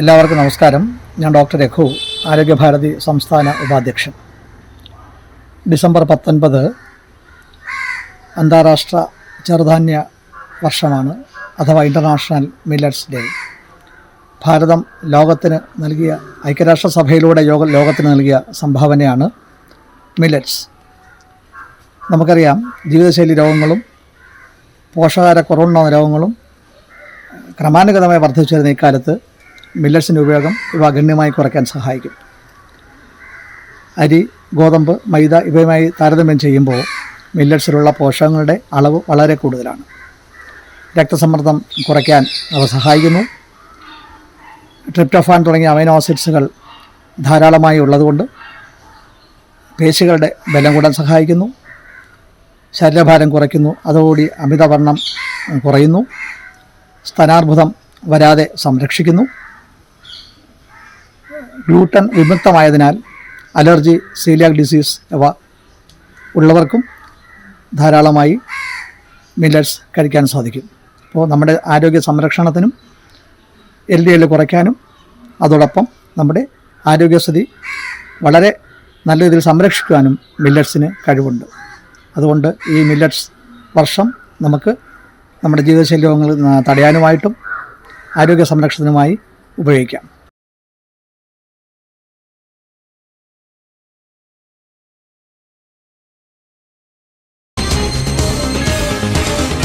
എല്ലാവർക്കും നമസ്കാരം. ഞാൻ ഡോക്ടർ രഘു ആരോഗ്യഭാരതി സംസ്ഥാന ഉപാധ്യക്ഷൻ. ഡിസംബർ പത്തൊൻപത് അന്താരാഷ്ട്ര ചെറുധാന്യ വർഷമാണ് അഥവാ ഇന്റർനാഷണൽ മില്ലറ്റ്സ് ഡേ. ഭാരതം ലോകത്തിന് നൽകിയ ഐക്യരാഷ്ട്രസഭയിലൂടെ യോഗ ലോകത്തിന് നൽകിയ സംഭാവനയാണ് മില്ലറ്റ്സ്. നമുക്കറിയാം ജീവിതശൈലി രോഗങ്ങളും പോഷകാര കുറവുണ്ടാകുന്ന രോഗങ്ങളും ക്രമാനുഗതമായി വർദ്ധിച്ചു വരുന്ന ഇക്കാലത്ത് മില്ലറ്റ്സിന്റെ ഉപയോഗം ഇവ ഗണ്യമായി കുറയ്ക്കാൻ സഹായിക്കും. അരി ഗോതമ്പ് മൈദ ഇവയുമായി താരതമ്യം ചെയ്യുമ്പോൾ മില്ലറ്റ്സിലുള്ള പോഷകങ്ങളുടെ അളവ് വളരെ കൂടുതലാണ്. രക്തസമ്മർദ്ദം കുറയ്ക്കാൻ അവ സഹായിക്കുന്നു. ട്രിപ്റ്റോഫാൻ തുടങ്ങിയ അമൈനോ ആസിഡ്സുകൾ ധാരാളമായി ഉള്ളതുകൊണ്ട് പേശികളുടെ ബലം കൂടാൻ സഹായിക്കുന്നു. ശരീരഭാരം കുറയ്ക്കുന്നു. അതോടുകൂടി അമിതവർണം കുറയുന്നു. സ്തനാർബുദം വരാതെ സംരക്ഷിക്കുന്നു. ഗ്ലൂട്ടൻ വിമുക്തമായതിനാൽ അലർജി സീലിയാക് ഡിസീസ് അവ ഉള്ളവർക്കും ധാരാളമായി മില്ലറ്റ്സ് കഴിക്കാൻ സാധിക്കും. അപ്പോൾ നമ്മുടെ ആരോഗ്യ സംരക്ഷണത്തിനും എൽ ഡി എൽ കുറയ്ക്കാനും അതോടൊപ്പം നമ്മുടെ ആരോഗ്യസ്ഥിതി വളരെ നല്ല രീതിയിൽ സംരക്ഷിക്കുവാനും മില്ലറ്റ്സിന് കഴിവുണ്ട്. അതുകൊണ്ട് ഈ മില്ലറ്റ്സ് വർഷം നമുക്ക് നമ്മുടെ ജീവിതശൈലി രോഗങ്ങൾ തടയാനുമായിട്ടും ആരോഗ്യ സംരക്ഷണത്തിനുമായി ഉപയോഗിക്കാം.